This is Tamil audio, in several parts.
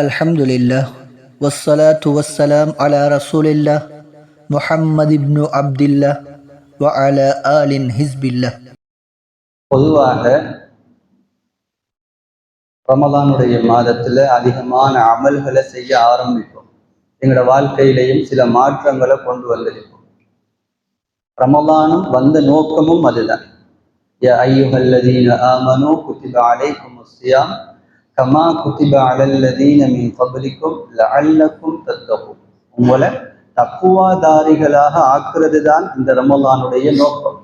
அல்ஹம்துலில்லா வஸ்ஸலாத்து வஸ்ஸலாம் அலா ரசூலில்லா முஹம்மது இப்னு அப்துல்லா வ அல ஆலின் ஹிஸ்பில்லா பொதுவாக ரமதானுடைய மாதத்தில் அதிகமான அமல்களை செய்ய ஆரம்பிப்போம். எங்களோட வாழ்க்கையிலையும் சில மாற்றங்களை கொண்டு வந்திருப்போம். ரமதானும் வந்த நோக்கமும் அதுதான். ஐயுகல்லதீன ஆமனோ குத்திப அலைக்கும் சியாம் கமா குத்திப அலல்லதீன மின் கபலிக்கும் லஅல்லக்கும் தத்தகும் உங்களை தக்குவாதாரிகளாக ஆக்குறது தான் இந்த ரமலானுடைய நோக்கம்.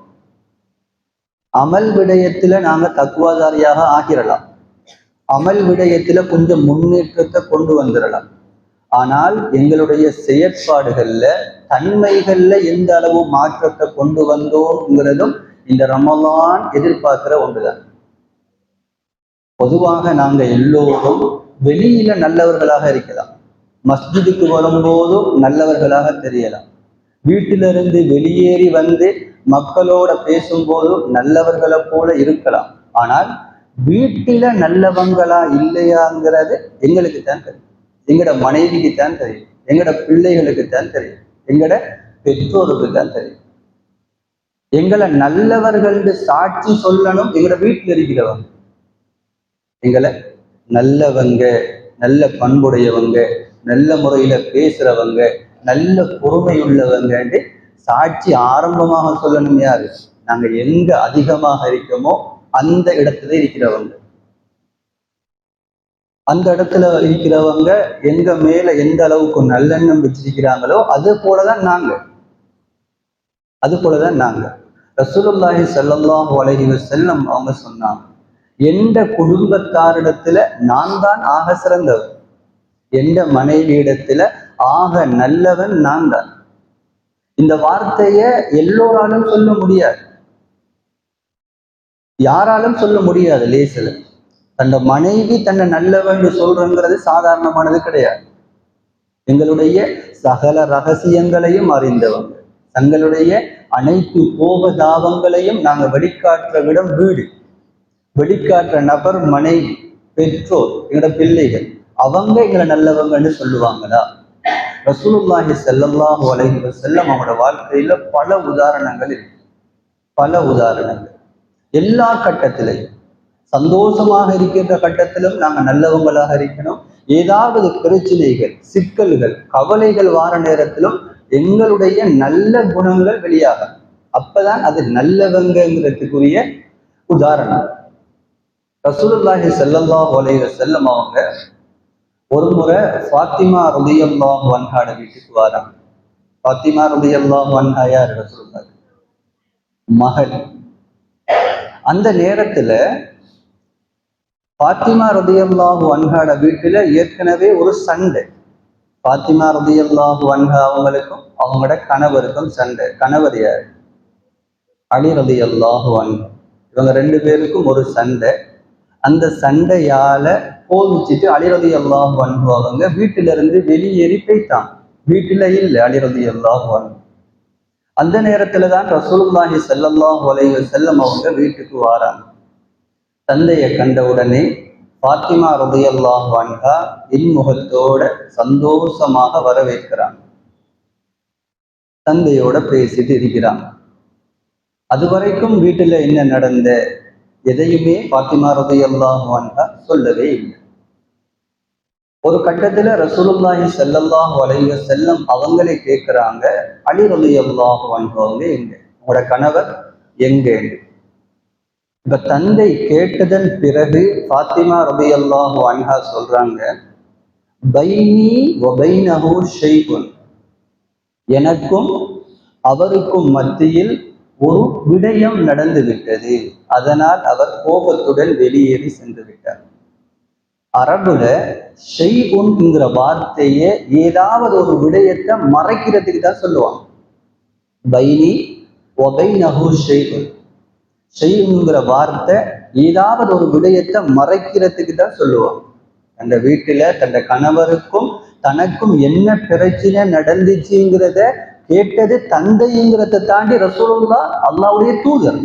அமல் விடயத்துல நாங்க தக்குவாதாரியாக ஆகிரலாம். அமல் விடயத்துல கொஞ்சம் முன்னேற்றத்தை கொண்டு வந்துடலாம் ஆனால் எங்களுடைய செயற்பாடுகள்ல தன்மைகள்ல எந்த அளவு மாற்றத்தை கொண்டு வந்தோம்ங்கிறதும் இந்த ரமலான் எதிர்பார்க்கிற ஒன்றுதான். பொதுவாக நாங்க எல்லோரும் வெளியில நல்லவர்களாக இருக்கலாம். மஸ்ஜிதுக்கு வரும்போதும் நல்லவர்களாக தெரியலாம். வீட்டிலிருந்து வெளியேறி வந்து மக்களோட பேசும்போதும் நல்லவர்களை போல இருக்கலாம். ஆனால் வீட்டில நல்லவங்களா இல்லையாங்கிறது எங்களுக்கு தான் தெரியும். எங்கட மனைவிக்கு தான் தெரியும். எங்கட பிள்ளைகளுக்கு தான் தெரியும். எங்களோட பெற்றோருக்கு தான் தெரியும். எங்களை நல்லவர்கள் சாட்சி சொல்லணும் எங்களோட வீட்டில் இருக்கிறவங்க. எங்களை நல்லவங்க நல்ல பண்புடையவங்க நல்ல முறையில பேசுறவங்க நல்ல பொறுமை உள்ளவங்க சாட்சி ஆரம்பமாக சொல்லணும் யாரு? நாங்க எங்க அதிகமாக இருக்கோமோ அந்த இடத்துல இருக்கிறவங்க. அந்த இடத்துல இருக்கிறவங்க எங்க மேல எந்த அளவுக்கு நல்லெண்ணம் வச்சிருக்கிறாங்களோ அது போலதான் நாங்க. அது போலதான் நாங்க. ரசூலுல்லாஹி ஸல்லல்லாஹு அலைஹி செல்லம் அவங்க சொன்னாங்க. எந்த குடும்பத்தாரிடத்துல நான் தான் ஆக சிறந்தவன்? எந்த மனைவியிடத்துல ஆக நல்லவன் நான் தான் இந்த வார்த்தைய எல்லோராலும் சொல்ல முடியாது. யாராலும் சொல்ல முடியாது லேசில். தன்னை மனைவி தன்னை நல்லவன் சொல்றங்கிறது சாதாரணமானது கிடையாது. எங்களுடைய சகல ரகசியங்களையும் அறிந்தவங்க. தங்களுடைய அனைத்து கோபதாபங்களையும் நாங்கள் வெளிக்காட்டுற விடம் வீடு. வெளிக்காட்டுற நபர் மனைவி பெற்றோர் எங்களோட பிள்ளைகள் அவங்க எங்களை நல்லவங்கன்னு சொல்லுவாங்களா? ரசூலுல்லாஹி செல்லல்லாஹு அலைஹி செல்லம் அவங்களோட வாழ்க்கையில பல உதாரணங்கள் இருக்கு. பல உதாரணங்கள். எல்லா கட்டத்திலையும் சந்தோஷமாக இருக்கின்ற கட்டத்திலும் நாங்க நல்லவங்களாக இருக்கணும். ஏதாவது பிரச்சனைகள் சிக்கல்கள் கவலைகள் வார நேரத்திலும் எங்களுடைய நல்ல குணங்கள் வெளியாகும் அப்பதான் அது நல்லவங்கிறதுக்குரிய உதாரணம். ரசூலுல்லாஹி செல்லல்லா ஒலைய செல்லம் அவங்க ஒரு முறை ஃபாத்திமா ரலியல்லாஹு வன்ஹாட வீட்டுக்கு வராங்க. ஃபாத்திமா ரலியல்லாஹு வன்ஹா யார் ரசூலுல்லாஹ்? மகள். அந்த நேரத்துல பாத்திமா ரதியல்லாஹு வன்ஹாட வீட்டுல ஏற்கனவே ஒரு சண்டை. பாத்திமா ரதியல்லாஹு வன்ஹா அவங்களுக்கும் அவங்களோட கணவருக்கும் சண்டை. கணவர் யார்? அலி ரதியல்லாஹு வன் இவங்க ரெண்டு பேருக்கும் ஒரு சண்டை. அந்த சண்டையால போதிச்சுட்டு அலிரதி எல்லாம் அன்பு அவங்க வீட்டில இருந்து வெளியேறி போயிட்டான் வீட்டுல இல்லை அலிரதி எல்லாம் அன்பு அந்த நேரத்துல தான் ரசூலுல்லாஹி செல்லல்லாம் உலக செல்லம் அவங்க வீட்டுக்கு வாராங்க. தந்தையை கண்ட உடனே பாத்திமா ரதையெல்லாம் வாங்கா இன்முகத்தோட சந்தோஷமாக வரவேற்கிறாங்க. தந்தையோட பேசிட்டு இருக்கிறாங்க. அது வரைக்கும் வீட்டுல என்ன நடந்த எதையுமே பாத்திமா ரதியல்லாஹு சொல்லவே இல்லை. ஒரு கட்டத்துல ரசூலுல்லாஹி செல்லல்லாஹ் அலைஹி செல்லம் அவங்களே கேட்கிறாங்க அலி ரலியல்லாஹு அன்ஹு அவங்க எங்க உங்களோட கணவர் எங்க இப்ப தந்தை கேட்டதன் பிறகு பாத்திமா ரலியல்லாஹு அன்ஹா சொல்றாங்க பைனி வபைனஹு ஷெய்குன் எனக்கும் அவருக்கும் மத்தியில் ஒரு விடயம் நடந்து விட்டது அதனால் அவர் கோபத்துடன் வெளியேறி சென்று விட்டார் அரபுல ஷெய்குன்ங்கிற வார்த்தையே ஏதாவது ஒரு விடயத்தை மறைக்கிறதுக்கு தான் சொல்லுவாங்க. பைனி ஒபை நகூர் ஷெய்குன் ஷெய்குன்கிற வார்த்தை ஏதாவது ஒரு விடயத்தை மறைக்கிறதுக்கு தான் சொல்லுவாங்க. அந்த வீட்டுல தந்த கணவருக்கும் தனக்கும் என்ன பிரச்சனை நடந்துச்சுங்கிறத கேட்டது தந்தைங்கிறத தாண்டி ரசூலுல்லா அல்லாவுடைய தூதர்.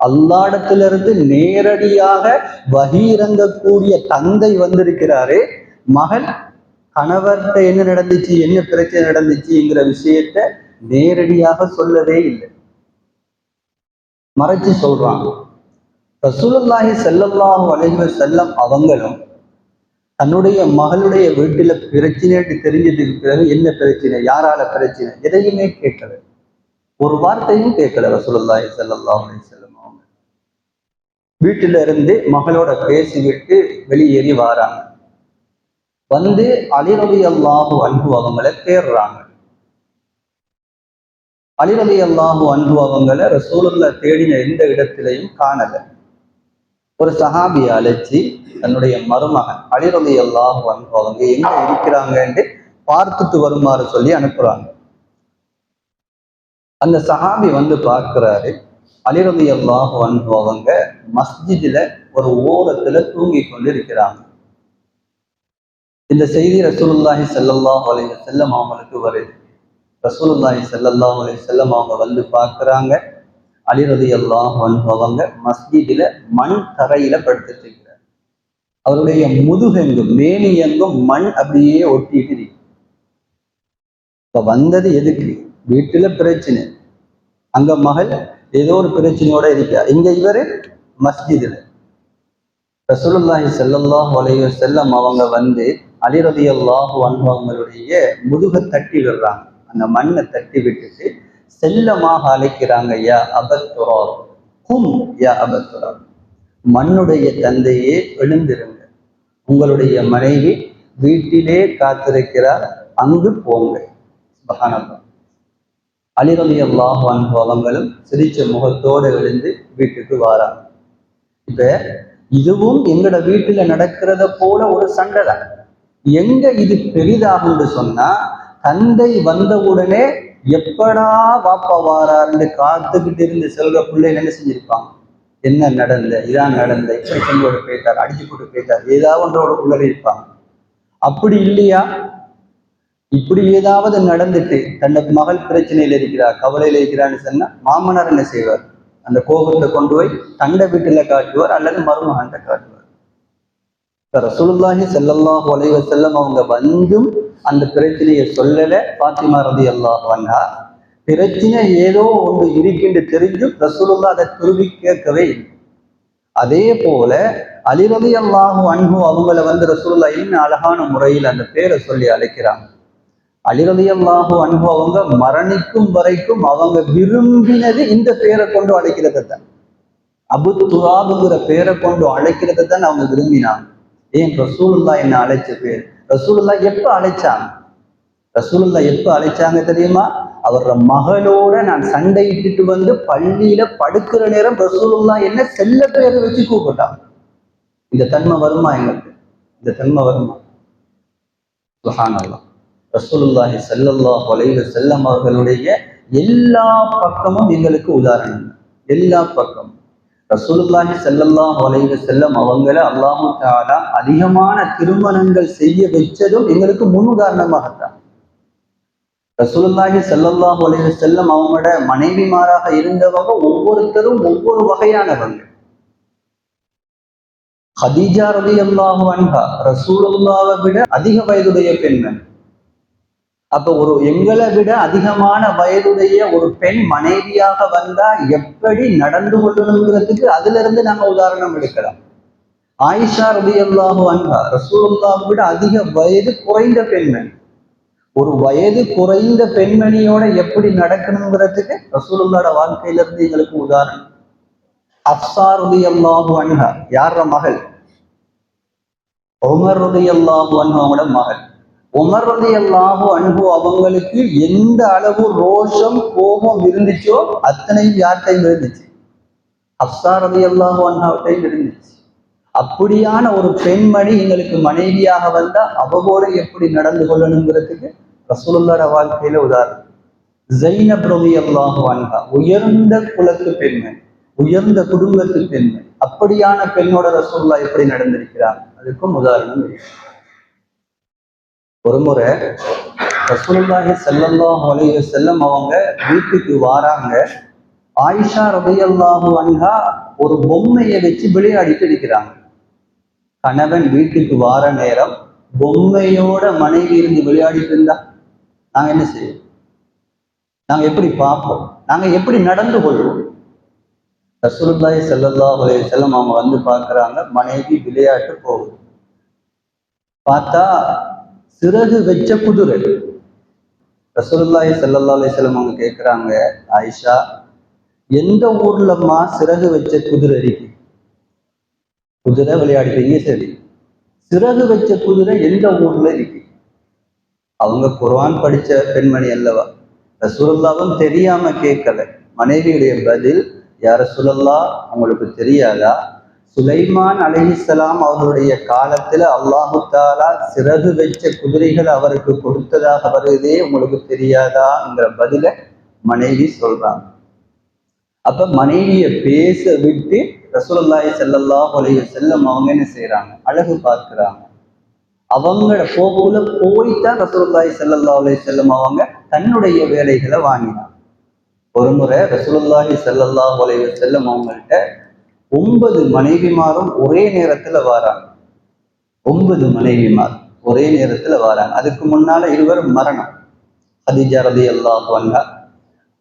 அல்லாடத்திலிருந்து நேரடியாக வகிரங்கக்கூடிய தந்தை வந்திருக்கிறாரு மகள் கணவர்கிட்ட என்ன நடந்துச்சு என்ன பிரச்சனை நடந்துச்சுங்கிற விஷயத்த நேரடியாக சொல்லவே இல்லை. மறைச்சு சொல்றாங்க. ரசூலுல்லாஹி செல்லல்லாஹு அலைஹி செல்லம் அவங்களும் தன்னுடைய மகளுடைய வீட்டுல பிரச்சனை தெரிஞ்சதுக்கு பிறகு என்ன பிரச்சனை? யாரால பிரச்சனை? எதையுமே கேட்கல. ஒரு வார்த்தையும் கேட்கல ரசூலுல்லாஹி ஸல்லல்லாஹு அலைஹி அவங்க வீட்டுல இருந்து மகளோட பேசிவிட்டு வெளியேறி வாராங்க. வந்து அலிரவி அல்லாஹு அன்பு அவங்களை தேடுறாங்க. அலிரவி அல்லாஹு அன்பு அவங்களை ரசூலுல்லா தேடின எந்த இடத்திலையும் காணலை. ஒரு சஹாபி அழைச்சி தன்னுடைய மருமகன் அலிரவி எல்லாம் அவங்க எங்க இருக்கிறாங்கன்ட்டு பார்த்துட்டு வருமாறு சொல்லி அனுப்புறாங்க. அந்த சஹாபி வந்து பார்க்கிறாரு அலிரவி எல்லாம் அன்பு அவங்க மஸ்ஜிதுல ஒரு ஓரத்துல தூங்கி கொண்டு இருக்கிறாங்க இந்த செய்தி ரசூலுல்லாஹி செல்லல்லாஹ் அலைஹி செல்ல அவங்களுக்கு வருது. ரசூலுல்லாஹி செல்லல்லாஹ் அலைஹி வஸல்லம் அவங்க வந்து பார்க்கிறாங்க அலி ரலியல்லாஹு அன்ஹு அவங்க மஸ்ஜிதில மண் தரையில படுத்துட்டு இருக்கிறார் அவருடைய முதுகெங்கும் மேனி எங்கும் மண் அப்படியே ஒட்டிட்டு இருக்கு. இப்ப வந்தது எதுக்கு? வீட்டுல பிரச்சனை. அங்க மகள் ஏதோ ஒரு பிரச்சனையோட இருக்கிறார் இங்க இவரு மஸ்ஜிதுல. ரசூலுல்லாஹி செல்லல்லாஹ் அலைஹி செல்லம் அவங்க வந்து அலிரதி ரலியல்லாஹு அன்ஹு அவங்களுடைய முதுக தட்டி விடுறாங்க. அந்த மண்ணை தட்டி விட்டுட்டு செல்லமாக அழைக்கிறாங்க யா அபத்துரா கும் யா அபத்துரா மண்ணுடைய தந்தையே எழுந்திருங்க. உங்களுடைய மனைவி வீட்டிலே காத்திருக்கிறார் அங்கு போங்க. அலிரலி அல்லாஹ் ரலியல்லாஹு அவங்களும் சிரிச்ச முகத்தோடு எழுந்து வீட்டுக்கு வாராங்க. இப்ப இதுவும் எங்கட வீட்டுல நடக்கிறத போல ஒரு சண்டை தான். எங்க இது பெரிதாகும்னு சொன்னா தந்தை வந்தவுடனே எப்படா பாப்பா வாராருன்னு காத்துக்கிட்டு இருந்து செல்ற பிள்ளை என்ன செஞ்சிருப்பாங்க? என்ன நடந்த? இதான் நடந்த. இப்படி செஞ்சோட போயிட்டார் அடிச்சு போட்டு போயிட்டார் ஏதாவது ஒன்றோட உள்ளே இருப்பாங்க. அப்படி இல்லையா? இப்படி ஏதாவது நடந்துட்டு தன்னை மகள் பிரச்சனையில இருக்கிறார் கவலையில இருக்கிறான்னு சொன்னா மாமனார் என்ன செய்வார்? அந்த கோபத்தை கொண்டு போய் தண்டை வீட்டுல காட்டுவார் அல்லது மருமகன்ட்ட காட்டுவார். ரசூலுல்லாஹி செல்லல்லாஹ் அலைஹி செல்லம் அவங்க வந்தும் அந்த பிரச்சனையை சொல்லல பாத்திமா ரதி அல்லாஹ் வந்தா பிரச்சனை ஏதோ ஒன்று இருக்கின்ற தெரிஞ்சும் ரசூலுல்லா அதை துருவி கேட்கவே அதே போல அலிரதி அல்லாஹு அன்பு அவங்கள வந்து ரசூலுல்லா இன்னும் அழகான முறையில் அந்த பேரை சொல்லி அழைக்கிறாங்க. அலிரதி அல்லாஹு அன்பு அவங்க மரணிக்கும் வரைக்கும் அவங்க விரும்பினது இந்த பேரை கொண்டு அழைக்கிறத தான். அபு துவாபுங்கிற பேரை கொண்டு அழைக்கிறத தான் அவங்க விரும்பினாங்க. ஏன் ரசூலுல்லா என்ன அழைச்ச பேர்? ரசூலுல்லா எப்ப அழைச்சாங்க? ரசூலுல்லா எப்ப அழைச்சாங்க தெரியுமா? அவரோட மகளோட நான் சண்டையிட்டுட்டு வந்து பள்ளியில படுக்கிற நேரம் ரசூலுல்லா என்ன செல்ல பேரை வச்சு கூப்பிட்டாங்க இந்த தன்மை வருமா எங்களுக்கு? இந்த தன்மை வருமா? சுஹானல்லாஹ். ரசூலுல்லாஹி செல்லல்லா அலைஹி செல்லம் அவர்களுடைய எல்லா பக்கமும் எங்களுக்கு உதாரணம். எல்லா பக்கமும். ரசூலுல்லாஹி செல்லல்லாம் அலைஹி வஸல்லம் அவங்கள அல்லாஹு தாலா அதிகமான திருமணங்கள் செய்ய வச்சதும் எங்களுக்கு முன் உதாரணமாகத்தான் ரசூலுல்லாஹி செல்லல்லாம் அலைஹி வஸல்லம் அவங்களோட மனைவிமாராக இருந்தவங்க ஒவ்வொருத்தரும் ஒவ்வொரு வகையானவங்க. ஹதீஜா ரலியல்லாஹு அன்ஹா ரசூலுல்லாவை விட அதிக வயதுடைய பெண்மணி அப்ப ஒரு எங்களை விட அதிகமான வயதுடைய ஒரு பெண் மனைவியாக வந்தா எப்படி நடந்து கொள்ளணுங்கிறதுக்கு அதுல இருந்து நாங்க உதாரணம் எடுக்கலாம். ஆயிஷா ரபி அல்லாஹு அன்பா ரசூலுல்லாவை விட அதிக வயது குறைந்த பெண்மணி. ஒரு வயது குறைந்த பெண்மணியோட எப்படி நடக்கணுங்கிறதுக்கு ரசூலுல்லாட வாழ்க்கையில இருந்து எங்களுக்கு உதாரணம். அப்சா ரபி அல்லாஹு அன்ஹா யார மகள்? உமர் ரபி அல்லாஹு அன்ஹாவோட மகள். உமர் ரதி அல்லாஹு அன்பு அவங்களுக்கு எந்த அளவு ரோஷம் கோபம் இருந்துச்சோ அத்தனையும் யார்கிட்டையும் இருந்துச்சு? அப்சா ரதி அல்லாஹு இருந்துச்சு. அப்படியான ஒரு பெண்மணி எங்களுக்கு மனைவியாக வந்தா அவகோட எப்படி நடந்து கொள்ளணுங்கிறதுக்கு ரசூலுல்லாட வாழ்க்கையில உதாரணம். ஜைனப் ரதி அல்லாஹு அன்ஹா உயர்ந்த குலத்து பெண்மணி உயர்ந்த குடும்பத்து பெண்மணி அப்படியான பெண்ணோட ரசூல்லா எப்படி நடந்திருக்கிறார்? அதுக்கும் உதாரணம் இருக்கு. ஒரு முறை ரசூலுல்லாஹி ஸல்லல்லாஹு அலைய செல்லம் அவங்க வீட்டுக்கு வாராங்க. ஆயிஷா ரலியல்லாஹு அன்ஹா ஒரு பொம்மையை வச்சு விளையாடிட்டு இருக்கிறாங்க கணவன் வீட்டுக்கு வார நேரம் பொம்மையோட மனைவி இருந்து விளையாடிட்டு இருந்தா நாங்க என்ன செய்வோம்? நாங்க எப்படி பார்ப்போம்? நாங்க எப்படி நடந்து கொள்வோம்? ரசூலுல்லாஹி ஸல்லல்லாஹு அலைய செல்லம் அவங்க வந்து பார்க்கறாங்க மனைவி விளையாட்டு போகுது. பார்த்தா சிறகு வச்ச குதிரை. ரசூலுல்லாஹி செல்லல்லா அலிஸ்லம் அவங்க கேட்குறாங்க ஆயிஷா எந்த ஊர்லம்மா சிறகு வச்ச குதிரை இருக்கு? குதிரை விளையாடுறீங்க சரி. சிறகு வச்ச குதிரை எந்த ஊர்ல இருக்கு? அவங்க குர்வான் படிச்ச பெண்மணி அல்லவா? ரசூலுல்லாவும் தெரியாம கேட்கல மனைவியுடைய பதில் யார சொல்லல்லா உங்களுக்கு தெரியாதா? சுலைமான் அலைஹிஸ்ஸலாம் அவர்களுடைய காலத்துல அல்லாஹு தாலா சிறகு வச்ச குதிரைகள் அவருக்கு கொடுத்ததாக வருதே உங்களுக்கு தெரியாதாங்கிற பதில மனைவி சொல்றாங்க. அப்ப மனைவிய பேச விட்டு ரசூலுல்லாஹி செல்லல்லா உலக வஸல்லம் அவங்க என்ன செய்யறாங்க அழகு பார்க்கிறாங்க. அவங்கள போகல போய்தான் ரசூலுல்லாஹி செல்லல்லா உலக வஸல்லம் அவங்க தன்னுடைய வேலைகளை வாங்கினாங்க. ஒரு முறை ரசூலுல்லாஹி செல்லல்லா அலைஹி வஸல்லம் அவங்கள்ட்ட ஒன்பது மனைவிமாரும் ஒரே நேரத்துல வாராங்க. ஒன்பது மனைவிமார் ஒரே நேரத்துல வராங்க. அதுக்கு முன்னால இருவர் மரணம். அதிஜரதி எல்லா அன்ஹா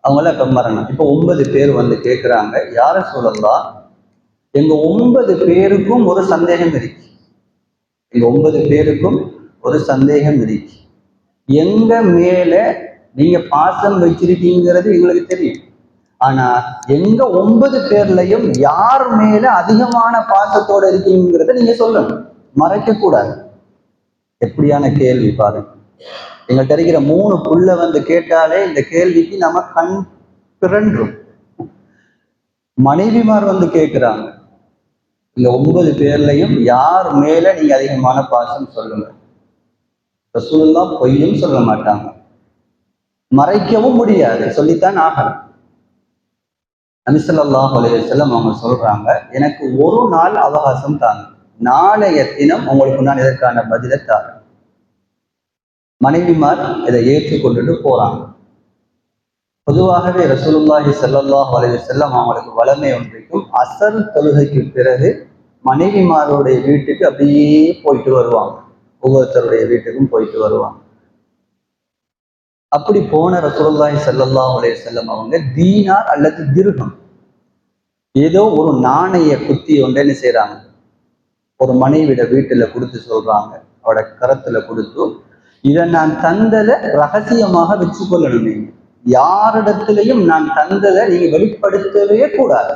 அவங்கள இப்ப மரணம். இப்போ ஒன்பது பேர் வந்து கேட்குறாங்க யார சொல்லலாம் எங்க ஒன்பது பேருக்கும் ஒரு சந்தேகம் இருக்கு. எங்க ஒன்பது பேருக்கும் ஒரு சந்தேகம் இருக்கு. எங்க மேல நீங்க பாசம் வச்சிருக்கீங்கிறது எங்களுக்கு தெரியும். ஆனா எங்க ஒன்பது பேர்லயும் யார் மேல அதிகமான பாசத்தோட இருக்கீங்கிறத நீங்க சொல்லணும். மறைக்க கூடாது. எப்படியான கேள்வி பாருங்க. எங்கள்கிட்ட இருக்கிற மூணு புள்ள வந்து கேட்டாலே இந்த கேள்விக்கு நம்ம கண் பிறன்றும். மனைவிமார் வந்து கேட்கிறாங்க இந்த ஒன்பது பேர்லையும் யார் மேல நீங்க அதிகமான பாசம் சொல்லுங்க. ரசூலுல்லா பொய்யும் சொல்ல மாட்டாங்க. மறைக்கவும் முடியாது. சொல்லித்தான் ஆகணும். நபிசல்லாஹ் அலையம் அவங்க சொல்றாங்க எனக்கு ஒரு நாள் அவகாசம் தாங்க. நாளைய தினம் உங்களுக்கு நான் இதற்கான பதிலை தாரேன். மனைவிமார் இதை ஏற்றுக்கொண்டுட்டு போறாங்க. பொதுவாகவே ரசூலுல்லாஹி ஸல்லல்லாஹு அலைஹி செல்லம் அவங்களுக்கு வளமை ஒன்றைக்கும் அசல் தொழுகைக்கு பிறகு மனைவிமாருடைய வீட்டுக்கு அப்படியே போயிட்டு வருவாங்க. ஒவ்வொருத்தருடைய வீட்டுக்கும் போயிட்டு வருவாங்க. அப்படி போன ரசூல்லாய் ஸல்லல்லாஹு அலைஹி அவங்க தீனார் அல்லது திருகம். ஏதோ ஒரு நாணய குத்தி ஒன்று என்ன ஒரு மனைவிட வீட்டுல கொடுத்து சொல்றாங்க. அவட கரத்துல கொடுத்து இதை நான் தந்ததை ரகசியமாக வச்சுக்கொள்ளணும் நீங்க. யாரிடத்திலையும் நான் தந்ததை நீங்க வெளிப்படுத்தவே கூடாது.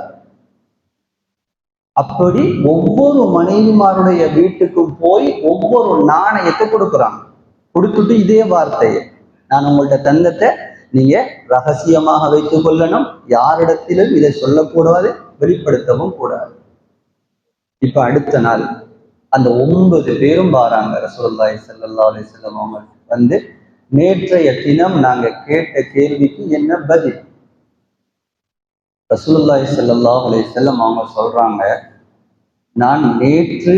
அப்படி ஒவ்வொரு மனைவிமாருடைய வீட்டுக்கும் போய் ஒவ்வொரு நாணயத்தை கொடுக்குறாங்க. கொடுத்துட்டு இதே வார்த்தையை. நான் உங்கள்ட்ட தந்தத்தை நீங்க ரகசியமாக வைத்துக் கொள்ளணும். யாரிடத்திலும் இதை சொல்லக்கூடாது வெளிப்படுத்தவும் கூடாது. இப்ப அடுத்த நாள் அந்த ஒன்பது பேரும் வாராங்க. ரசூலுல்லாஹி ஸல்லல்லாஹு அலி செல்லம் அவங்க வந்து நேற்றைய தினம் நாங்க கேட்ட கேள்விக்கு என்ன பதில்? ரசூலுல்லாஹி ஸல்லல்லாஹு அலி செல்லம் அவங்க சொல்றாங்க நான் நேற்று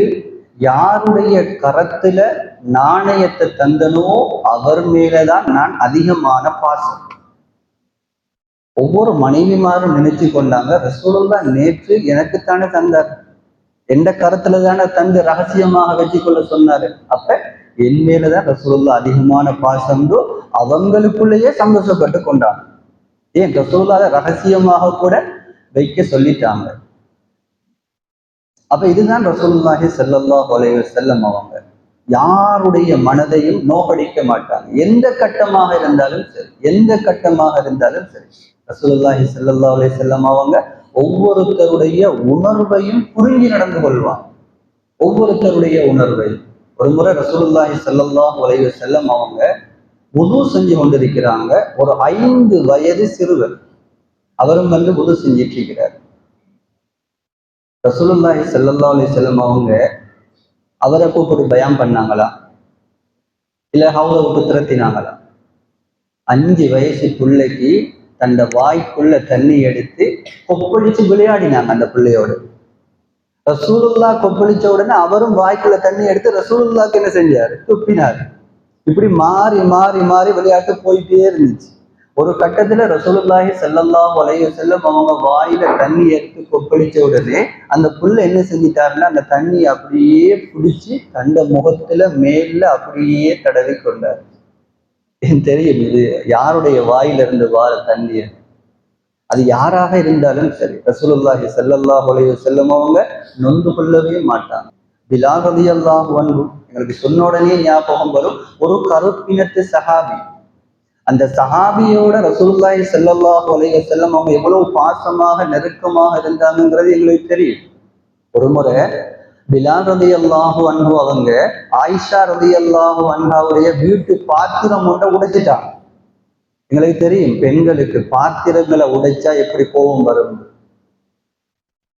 யாருடைய கரத்துல நாணயத்தை தந்தனோ அவர் மேலதான் நான் அதிகமான பாசம். ஒவ்வொரு மனைவிமாரும் நினைச்சு கொண்டாங்க ரசூலுல்லா நேற்று எனக்குத்தானே தந்தார். எந்த கருத்துல தானே தந்து ரகசியமாக வச்சுக்கொள்ள சொன்னாரு. அப்ப என் மேலதான் ரசூலுல்லா அதிகமான பாசம்தோ அவங்களுக்குள்ளேயே சந்தோஷப்பட்டு கொண்டாங்க ஏன் ரசூலுல்லாத ரகசியமாக கூட வைக்க சொல்லிட்டாங்க. அப்ப இதுதான் ரசூல்லாஹி செல்லல்லா அலைஹி செல்லம் அவங்க. யாருடைய மனதையும் நோகடிக்க மாட்டாங்க. எந்த கட்டமாக இருந்தாலும் சரி எந்த கட்டமாக இருந்தாலும் சரி ரசூல்லாஹி செல்லல்லா அலைஹி செல்லம் அவங்க ஒவ்வொருத்தருடைய உணர்வையும் புரிஞ்சு நடந்து கொள்வாங்க. ஒவ்வொருத்தருடைய உணர்வை. ஒரு முறை ரசூலுல்லாஹி செல்லல்லா அலைஹி செல்லம் அவங்க உது செஞ்சு கொண்டிருக்கிறாங்க. ஒரு ஐந்து வயது சிறுவர். அவரும் வந்து உது செஞ்சிட்டு இருக்கிறார். ரசூலுல்லாய் செல்லல்லா அலி செல்லம் அவங்க அவரை கூப்பிட்டு பயம் பண்ணாங்களா? இல்லை ஹவுல விட்டு திரத்தினாங்களா அஞ்சு வயசு பிள்ளைக்கு தந்த வாய்க்குள்ள தண்ணி எடுத்து கொப்பளிச்சு விளையாடினாங்க அந்த பிள்ளையோடு. ரசூலுல்லா கொப்பளிச்ச உடனே அவரும் வாய்க்குள்ள தண்ணி எடுத்து ரசூலுல்லாக்கு என்ன செஞ்சாரு? துப்பினார். இப்படி மாறி மாறி மாறி விளையாட்டு போயிட்டே இருந்துச்சு. ஒரு கட்டத்துல ரசூலுல்லாஹி செல்லல்லா அலைஹி செல்லும் அவங்க வாயில தண்ணி எடுத்து கொப்பளிச்ச உடனே அந்த புல்ல என்ன செஞ்சிட்டாருன்னா அந்த தண்ணி அப்படியே பிடிச்சி தண்ட முகத்துல மேல அப்படியே தடவி கொண்டார். தெரியும்? இது யாருடைய வாயில இருந்து வார தண்ணீர்? அது யாராக இருந்தாலும் சரி. ரசூலுல்லாஹி செல்லல்லா அலைஹி செல்லும் அவங்க நொந்து கொள்ளவே மாட்டாங்க. பிலால் ரலியல்லாஹு எங்களுக்கு சொன்ன உடனே ஞாபகம் வரும். ஒரு கருப்பினத்து சஹாபி அந்த சஹாபியோட ரசூல்லாய் செல்லல்லாஹு அலைய செல்லம் அவங்க எவ்வளவு பாசமாக நெருக்கமாக இருந்தாங்கிறது எங்களுக்கு தெரியும். ஒரு முறை பிலால் ரதி அல்லாஹு அன்பு அவங்க ஆயிஷா ரதி அல்லாஹு அன்பாவுடைய வீட்டு பாத்திரம் ஒன்றை உடைச்சிட்டாங்க. எங்களுக்கு தெரியும் பெண்களுக்கு பாத்திரங்களை உடைச்சா எப்படி கோபம் வரும்?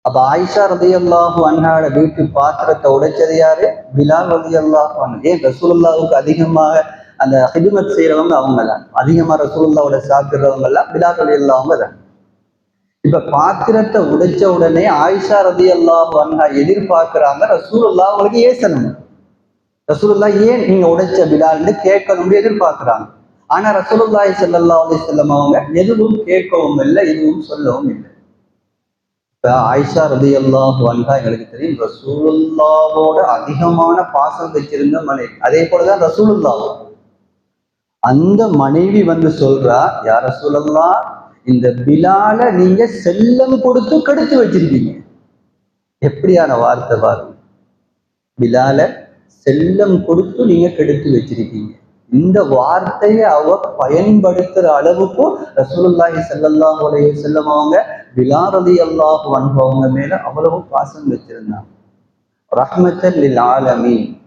அப்ப ஆயிஷா ரதி அல்லாஹு அன்ஹாவோட வீட்டு பாத்திரத்தை உடைச்சது யாரு? பிலால் ரதி அல்லாஹு அன்ஹு. ஏன் ரசூலுல்லாவுக்கு அதிகமாக அந்த ஹிதுமத் செய்யறவங்க அவங்க தான் அதிகமா ரசூல்லாவோட சாப்பிடுறவங்க எல்லாம் பிலால் ரதி தான் இப்ப பாத்திரத்தை உடைச்ச உடனே ஆயிஷா ரதி அல்லாஹ் அண்ணா எதிர்பார்க்கிறாங்க ரசூல்லா அவங்களுக்கு ஏசணும் ரசூலுல்லா ஏன் நீங்க உடைச்ச பிலால்னு கேட்கணும்னு எதிர்பார்க்கிறாங்க. ஆனா ரசூலுல்லாய் செல்லல்லா அலி செல்லம் அவங்க எதுவும் கேட்கவும் இல்லை எதுவும் சொல்லவும் இல்லை. இப்ப ஆயிஷா ரதி அல்லாஹ் வந்தா எங்களுக்கு தெரியும் ரசூலுல்லாவோட அதிகமான பாசம் வச்சிருந்த மனைவி அதே போலதான் ரசூலுல்லாவும் அந்த மனைவி வந்து சொல்றா யார சொல்லலாம் இந்த பிலால நீங்க செல்லம் கொடுத்து கெடுத்து வச்சிருக்கீங்க. எப்படியான வார்த்தை பாருங்க. பிலால செல்லம் கொடுத்து நீங்க கெடுத்து வச்சிருக்கீங்க. இந்த வார்த்தையை அவ பயன்படுத்துற அளவுக்கு ரசூலுல்லாஹி ஸல்லல்லாஹு அலைஹி வஸல்லம் அவங்க பிலால் ரலியல்லாஹு மேல அவ்வளவு பாசம் வச்சிருந்தாங்க. ரஹ்மத்தல் ஆலமீன்.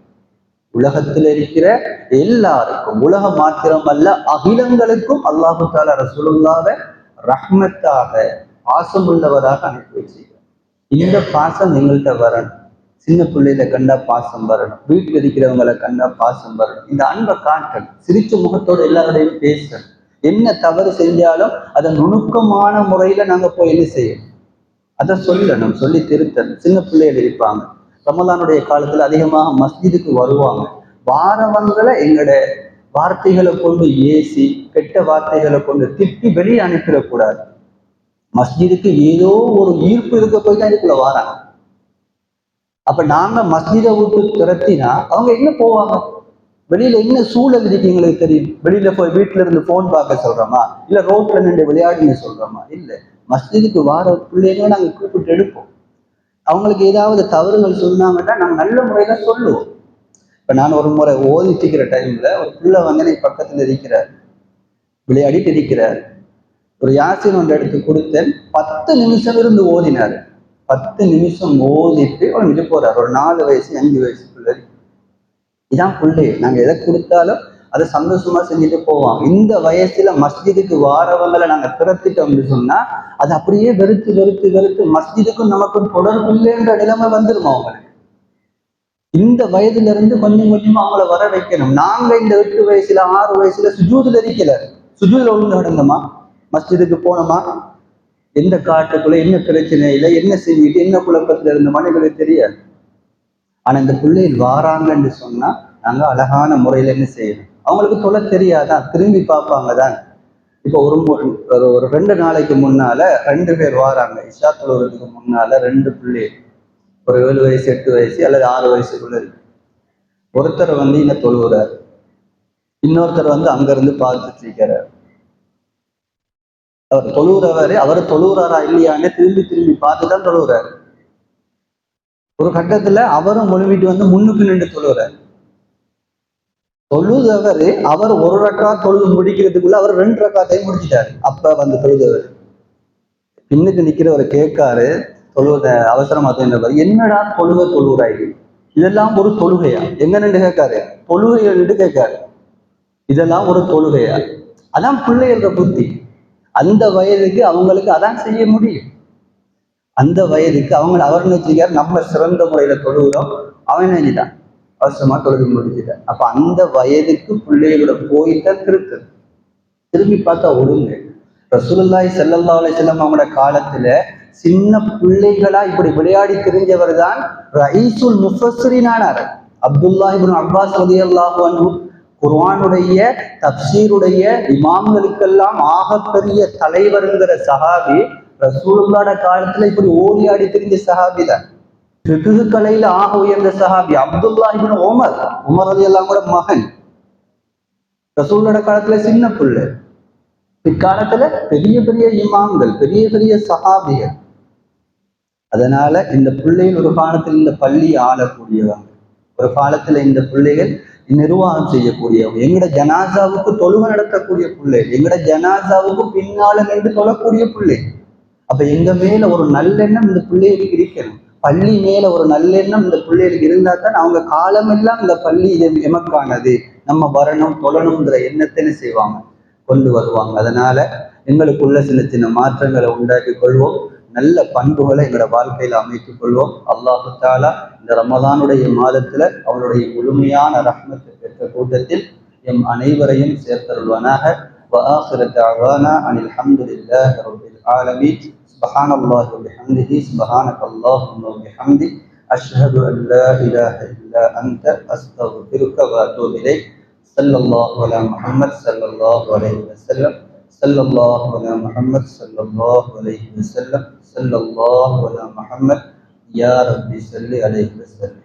உலகத்தில் இருக்கிற எல்லாருக்கும் உலகம் மாத்திரம் அல்ல அகிலங்களுக்கும் அல்லாஹு தால ரசூலுல்லாவை ரஹ்மத்தாக பாசம் உள்ளவராக அனுப்பி வச்சிருக்கிறார் இந்த பாசம் எங்கள்கிட்ட வரணும். சின்ன பிள்ளையில கண்டா பாசம் வரணும். வீட்டில் இருக்கிறவங்களை கண்டா பாசம் வரணும். இந்த அன்பை காட்டணும். சிரிச்ச முகத்தோட எல்லாரோடையும் பேசணும். என்ன தவறு செஞ்சாலும் அதை நுணுக்கமான முறையில நாங்க போய் என்ன செய்யணும்? அதை சொல்லணும். சொல்லி திருத்தணும். சின்ன பிள்ளைகள் இருப்பாங்க. ரமலானுடைய காலத்துல அதிகமாக மஸ்ஜிதுக்கு வருவாங்க. வாரவங்களை எங்களோட வார்த்தைகளை கொண்டு ஏசி கெட்ட வார்த்தைகளை கொண்டு திட்டி வெளியே அனுப்பிடக்கூடாது. மஸ்ஜிதுக்கு ஏதோ ஒரு ஈர்ப்பு இருக்க போய் தான் இதுக்குள்ள வாராங்க. அப்ப நாங்க மஸ்ஜிதை விட்டு துரத்தினா அவங்க என்ன போவாங்க? வெளியில என்ன சூழல் இருக்கு எங்களுக்கு தெரியும்? வெளியில போய் வீட்டுல இருந்து போன் பார்க்க சொல்றோமா? இல்ல ரோட்ல நின்று விளையாடுன்னு சொல்றோமா? இல்ல. மஸ்ஜிதுக்கு வார பிள்ளைகளை நாங்க கூப்பிட்டு எடுப்போம். அவங்களுக்கு ஏதாவது தவறுகள் சொன்னாங்கன்னா நம்ம நல்ல முறையில சொல்லுவோம். இப்போ நான் ஒரு முறை ஓதிட்டு இருக்கிற டைம்ல ஒரு பிள்ளை வந்து எனக்கு பக்கத்துல இருக்கிறார் விளையாடிட்டு இருக்கிறார் ஒரு யாசின் ஒன்று எடுத்து கொடுத்தேன். பத்து நிமிஷம் இருந்து ஓதினார். பத்து நிமிஷம் ஓதிட்டு ஒரு இது போறார். ஒரு நாலு வயசு அஞ்சு வயசு பிள்ளை. இதான் பிள்ளை. நாங்கள் எதை கொடுத்தாலும் அதை சந்தோஷமா செஞ்சுட்டு போவோம் இந்த வயசுல மஸ்ஜிதுக்கு வாரவங்களை நாங்க திறத்துட்டோம்னு சொன்னா அது அப்படியே வெறுத்து வெறுத்து வெறுத்து மஸ்ஜிதுக்கும் நமக்கும் தொடர்பு இல்லைன்ற நிலைமை வந்துருமா அவங்களுக்கு இந்த வயதுல இருந்து கொஞ்சம் கொஞ்சமா அவங்கள வர வைக்கணும். நாங்க இந்த எட்டு வயசுல ஆறு வயசுல சுஜூதுல இருக்கல சுஜூதுல ஒழுங்கு நடந்தோமா மஸ்ஜிதுக்கு போனோமா எந்த காட்டுக்குள்ள என்ன பிரச்சனை இல்லை என்ன செஞ்சுட்டு என்ன குழப்பத்துல இருந்த மனிதர்களுக்கு தெரியாது. ஆனா இந்த பிள்ளைகள் வாராங்கன்னு சொன்னா நாங்க அழகான முறையில என்ன செய்யணும்? அவங்களுக்கு தொலை தெரியாதான் திரும்பி பார்ப்பாங்க தான் இப்போ ஒரு ஒரு ஒரு ரெண்டு நாளைக்கு முன்னால ரெண்டு பேர் வாராங்க. இஷா தொழுவதுக்கு முன்னால ரெண்டு பிள்ளை. ஒரு ஏழு வயசு எட்டு வயசு அல்லது ஆறு வயசுக்குள்ள இருக்கு. ஒருத்தர் வந்து இங்க தொழுகிறார் இன்னொருத்தர் வந்து அங்கிருந்து பார்த்துட்டு இருக்கிறார். அவர் தொழுகிறவரு அவர் தொழுகிறாரா இல்லையான்னு திரும்பி திரும்பி பார்த்து தான் தொழுகிறார் ஒரு கட்டத்துல அவரும் முழுமிட்டு வந்து முன்னுக்கு நின்று தொழுகிறார் தொழுதவர் அவர் ஒரு ரக்கா தொழுது முடிக்கிறதுக்குள்ள அவர் ரெண்டு ரக்காத்தையும் முடிச்சிட்டாரு. அப்ப வந்து தொழுதவர். பின்னுக்கு நிக்கிறவர் கேட்காரு தொழுவத அவசரமா தோன்றவர் என்னடா தொழுக தொழுகிறாய் இதெல்லாம் ஒரு தொழுகையா? எங்க நின்று கேட்காரு. தொழுகை நின்று கேட்காரு. இதெல்லாம் ஒரு தொழுகையா? அதான் பிள்ளைகள புத்தி. அந்த வயதுக்கு அவங்களுக்கு அதான் செய்ய முடியும். அந்த வயதுக்கு அவங்க அவர் நினைச்சிருக்காரு நம்ம சிறந்த முறையில தொழுகிறோம். அவன் நினைச்சிட்டான் அவசரமா தொழுது முடிச்சுட்டான் அப்ப அந்த வயதுக்கு பிள்ளைகளோட போய்தான் திருக்கு திரும்பி பார்த்தா ஒழுங்கு. ரசூலுல்லாஹி செல்லல்லா அலைஹி அவங்களோட காலத்துல சின்ன பிள்ளைகளா இப்படி விளையாடி தெரிஞ்சவர் தான் ரைசுல் முஃபஸ்ரினானார் அப்துல்லாஹ் இப்னு அப்பாஸ் ரதி அல்லாஹு குர்வானுடைய தப்சீருடைய இமாம்களுக்கெல்லாம் ஆகப்பெரிய தலைவருங்கிற சஹாபி ரசூலுல்லாட காலத்துல இப்படி ஓடி ஆடி தெரிஞ்ச சஹாபி தான். பிகுகு கலையில ஆக உயர்ந்த சஹாபி Abdullah ibn Umar. Umar Ali எல்லாம் கூட மகன். ரசூலோட காலத்துல சின்ன புள்ளை. பிற்காலத்துல பெரிய பெரிய இமாம்கள் பெரிய பெரிய சஹாபிகள். அதனால இந்த பிள்ளைகள் ஒரு காலத்தில் இந்த பள்ளி ஆளக்கூடியவங்க. ஒரு காலத்துல இந்த பிள்ளைகள் நிர்வாகம் செய்யக்கூடியவங்க. எங்கட ஜனாசாவுக்கு தொழுக நடத்தக்கூடிய பிள்ளை எங்கட ஜனாசாவுக்கு பின்னால நின்று தொழக்கூடிய பிள்ளை. அப்ப எங்க மேல ஒரு நல்லெண்ணம் இந்த பிள்ளைகளுக்கு இருக்கணும். பள்ளி மேல ஒரு நல்லெண்ணம் இந்த பிள்ளைகளுக்கு இருந்தா தான் அவங்க காலமெல்லாம் இந்த பள்ளி இது எமக்கானது நம்ம வரணும் தொழணுங்கிற எண்ணத்தை என்ன செய்வாங்க கொண்டு வருவாங்க அதனால எங்களுக்குள்ள சின்ன சின்ன மாற்றங்களை உண்டாக்கி கொள்வோம் நல்ல பண்புகளை எங்களோட வாழ்க்கையில அமைத்துக் கொள்வோம் அல்லாஹு தாலா இந்த ரமதானுடைய மாதத்துல அவனுடைய முழுமையான ரஹ்மத்தை பெற்ற கூட்டத்தில் எம் அனைவரையும் சேர்த்தருள்வானாக وآخر دعوانا عن الحمد لله رب العالمين سبحان الله وبحمده سبحانك اللهم وبحمدك أشهد أن لا إله إلا أنت أستغفرك وأتوب إليك صلى الله على محمد صلى الله عليه وسلم. صلى الله على محمد صلى الله عليه وسلم. صلى الله على محمد. يا ربي صل عليه وسلم.